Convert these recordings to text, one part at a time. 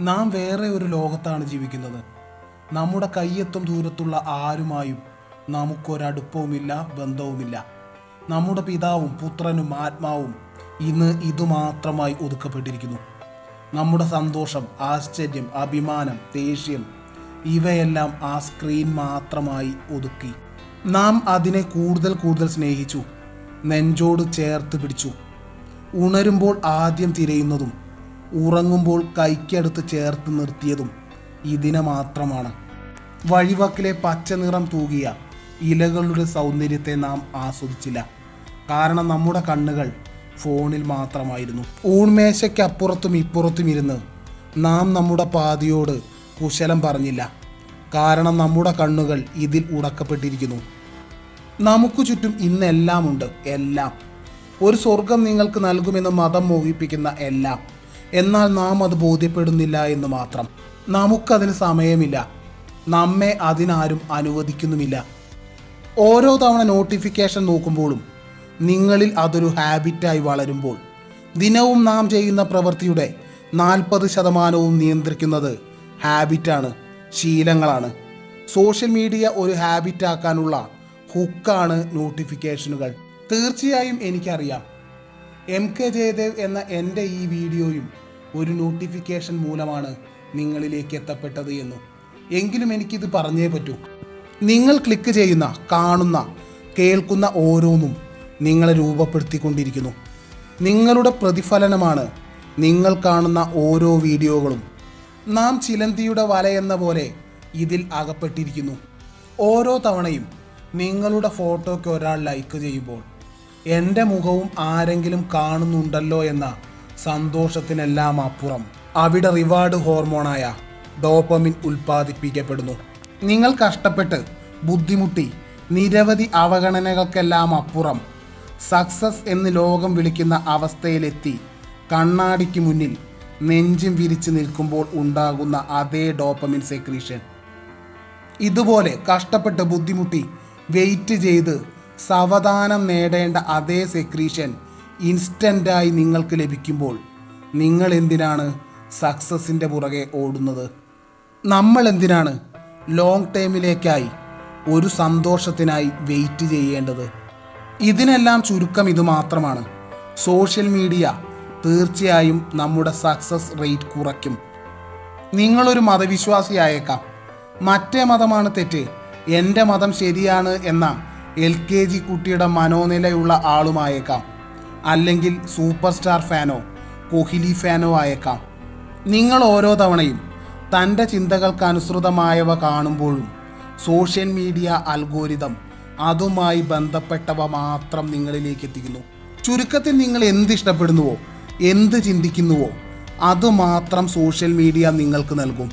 നാം വേറെ ഒരു ലോകത്താണ് ജീവിക്കുന്നത്. നമ്മുടെ കയ്യെത്തും ദൂരത്തുള്ള ആരുമായും നമുക്കൊരടുപ്പവുമില്ല ബന്ധവുമില്ല. നമ്മുടെ പിതാവും പുത്രനും ആത്മാവും ഇന്ന് ഇതുമാത്രമായി ഒതുക്കപ്പെട്ടിരിക്കുന്നു. നമ്മുടെ സന്തോഷം ആശ്ചര്യം അഭിമാനം ദേഷ്യം ഇവയെല്ലാം ആ സ്ക്രീൻ മാത്രമായി ഒതുക്കി. നാം അതിനെ കൂടുതൽ കൂടുതൽ സ്നേഹിച്ചു നെഞ്ചോട് ചേർത്ത് പിടിച്ചു. ഉണരുമ്പോൾ ആദ്യം തിരയുന്നതും ഉറങ്ങുമ്പോൾ കൈക്കടുത്ത് ചേർത്ത് നിർത്തിയതും ഇതിനെ മാത്രമാണ് വഴിവക്കിലെ പച്ച നിറം തൂകിയ ഇലകളുടെ സൗന്ദര്യത്തെ നാം ആസ്വദിച്ചില്ല. കാരണം നമ്മുടെ കണ്ണുകൾ ഫോണിൽ മാത്രമായിരുന്നു. ഊൺമേശയ്ക്കപ്പുറത്തും ഇപ്പുറത്തും ഇരുന്ന് നാം നമ്മുടെ പാതിയോട് കുശലം പറഞ്ഞില്ല. കാരണം നമ്മുടെ കണ്ണുകൾ ഇതിൽ ഉടക്കപ്പെട്ടിരിക്കുന്നു. നമുക്ക് ചുറ്റും ഇന്നെല്ലാമുണ്ട്. എല്ലാം. ഒരു സ്വർഗം നിങ്ങൾക്ക് നൽകുമെന്ന് മതം മോഹിപ്പിക്കുന്ന എല്ലാം. എന്നാൽ നാം അത് ബോധ്യപ്പെടുന്നില്ല എന്ന് മാത്രം. നമുക്കതിന് സമയമില്ല. നമ്മെ അതിനാരും അനുവദിക്കുന്നുമില്ല. ഓരോ തവണ നോട്ടിഫിക്കേഷൻ നോക്കുമ്പോഴും നിങ്ങളിൽ അതൊരു ഹാബിറ്റായി വളരുമ്പോൾ ദിനവും നാം ചെയ്യുന്ന പ്രവൃത്തിയുടെ നാൽപ്പത് ശതമാനവും നിയന്ത്രിക്കുന്നത് ഹാബിറ്റാണ് ശീലങ്ങളാണ്. സോഷ്യൽ മീഡിയ ഒരു ഹാബിറ്റാക്കാനുള്ള ഹുക്കാണ് നോട്ടിഫിക്കേഷനുകൾ. തീർച്ചയായും എനിക്കറിയാം എം കെ ജയദേവ് എന്ന എന്റെ ഈ വീഡിയോയും ഒരു നോട്ടിഫിക്കേഷൻ മൂലമാണ് നിങ്ങളിലേക്ക് എത്തപ്പെട്ടത് എന്നു. എങ്കിലും എനിക്കിത് പറഞ്ഞേ പറ്റൂ. നിങ്ങൾ ക്ലിക്ക് ചെയ്യുന്ന കാണുന്ന കേൾക്കുന്ന ഓരോന്നും നിങ്ങളെ രൂപപ്പെടുത്തിക്കൊണ്ടിരിക്കുന്നു. നിങ്ങളുടെ പ്രതിഫലനമാണ് നിങ്ങൾ കാണുന്ന ഓരോ വീഡിയോകളും. നാം ചിലന്തിയുടെ വലയെന്ന പോലെ ഇതിൽ അകപ്പെട്ടിരിക്കുന്നു. ഓരോ തവണയും നിങ്ങളുടെ ഫോട്ടോയ്ക്ക് ഒരാൾ ലൈക്ക് ചെയ്യുമ്പോൾ എന്റെ മുഖവും ആരെങ്കിലും കാണുന്നുണ്ടല്ലോ എന്ന സന്തോഷത്തിനെല്ലാം അപ്പുറം. അവിടെ റിവാർഡ് ഹോർമോണായ ഡോപ്പമിൻ ഉൽപ്പാദിപ്പിക്കപ്പെടുന്നു. നിങ്ങൾ കഷ്ടപ്പെട്ട് ബുദ്ധിമുട്ടി നിരവധി അവഗണനകൾക്കെല്ലാം അപ്പുറം സക്സസ് എന്ന് ലോകം വിളിക്കുന്ന അവസ്ഥയിലെത്തി കണ്ണാടിക്ക് മുന്നിൽ നെഞ്ചും വിരിച്ച് നിൽക്കുമ്പോൾ ഉണ്ടാകുന്ന അതേ ഡോപ്പമിൻ സെക്രീഷൻ ഇതുപോലെ കഷ്ടപ്പെട്ട് ബുദ്ധിമുട്ടി വെയിറ്റ് ചെയ്ത് സാവധാനം നേടേണ്ട അതേ സെക്രീഷൻ ഇൻസ്റ്റന്റായി നിങ്ങൾക്ക് ലഭിക്കുമ്പോൾ നിങ്ങൾ എന്തിനാണ് സക്സസിന്റെ പുറകെ ഓടുന്നത്? നമ്മൾ എന്തിനാണ് ലോങ് ടൈമിലേക്കായി ഒരു സന്തോഷത്തിനായി വെയിറ്റ് ചെയ്യേണ്ടത്? ഇതിനെല്ലാം ചുരുക്കം ഇത് മാത്രമാണ്. സോഷ്യൽ മീഡിയ തീർച്ചയായും നമ്മുടെ സക്സസ് റേറ്റ് കുറയ്ക്കും. നിങ്ങളൊരു മതവിശ്വാസിയായേക്കാം. മറ്റേ മതമാണ് തെറ്റ്. എന്റെ മതം ശരിയാണ് എന്ന എൽ കെ ജി കുട്ടിയുടെ മനോനിലയുള്ള ആളുമായേക്കാം. അല്ലെങ്കിൽ സൂപ്പർ സ്റ്റാർ ഫാനോ കോഹ്ലി ഫാനോ ആയേക്കാം. നിങ്ങൾ ഓരോ തവണയും തന്റെ ചിന്തകൾക്കനുസൃതമായവ കാണുമ്പോഴും സോഷ്യൽ മീഡിയ അൽഗോരിതം അതുമായി ബന്ധപ്പെട്ടവ മാത്രം നിങ്ങളിലേക്ക് എത്തിക്കുന്നു ചുരുക്കത്തിൽ നിങ്ങൾ എന്ത് ഇഷ്ടപ്പെടുന്നുവോ എന്ത് ചിന്തിക്കുന്നുവോ അതുമാത്രം സോഷ്യൽ മീഡിയ നിങ്ങൾക്ക് നൽകും.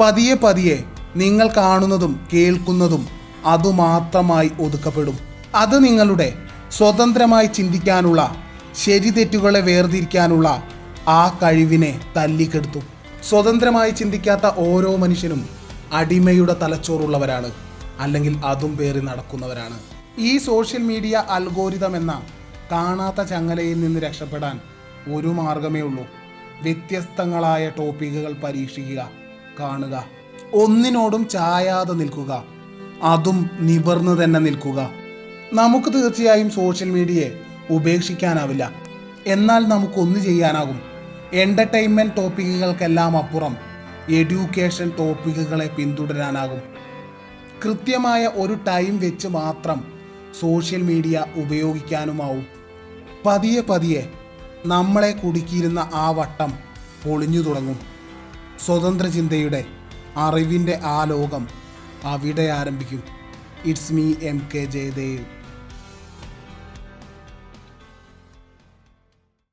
പതിയെ പതിയെ നിങ്ങൾ കാണുന്നതും കേൾക്കുന്നതും അതുമാത്രമായി ഒതുക്കപ്പെടും. അത് നിങ്ങളുടെ സ്വതന്ത്രമായി ചിന്തിക്കാനുള്ള ശരി തെറ്റുകളെ വേർതിരിക്കാനുള്ള ആ കഴിവിനെ തല്ലിക്കെടുത്തു. സ്വതന്ത്രമായി ചിന്തിക്കാത്ത ഓരോ മനുഷ്യനും അടിമയുടെ തലച്ചോറുള്ളവരാണ് അല്ലെങ്കിൽ അതും പേറി നടക്കുന്നവരാണ്. ഈ സോഷ്യൽ മീഡിയ അൽഗോരിതം എന്ന കാണാത്ത ചങ്ങലയിൽ നിന്ന് രക്ഷപ്പെടാൻ ഒരു മാർഗമേ ഉള്ളൂ. വ്യത്യസ്തങ്ങളായ ടോപ്പിക്കുകൾ പരീക്ഷിക്കുക കാണുക. ഒന്നിനോടും ചായാതെ നിൽക്കുക. അതും നിവർന്ന് തന്നെ നിൽക്കുക. നമുക്ക് തീർച്ചയായും സോഷ്യൽ മീഡിയയെ ഉപേക്ഷിക്കാനാവില്ല. എന്നാൽ നമുക്കൊന്ന് ചെയ്യാനാകും. എന്റർടൈൻമെന്റ് ടോപ്പിക്കുകൾക്കെല്ലാം അപ്പുറം എഡ്യൂക്കേഷൻ ടോപ്പിക്കുകളെ പിന്തുടരാനാകും. കൃത്യമായ ഒരു ടൈം വെച്ച് മാത്രം സോഷ്യൽ മീഡിയ ഉപയോഗിക്കാനുമാവും. പതിയെ പതിയെ നമ്മളെ കുടുക്കിയിരുന്ന ആ വട്ടം പൊളിഞ്ഞു തുടങ്ങും. സ്വതന്ത്ര ചിന്തയുടെ അറിവിന്റെ ആ ലോകം അവിടെ ആരംഭിക്കും it's me M K Jayadev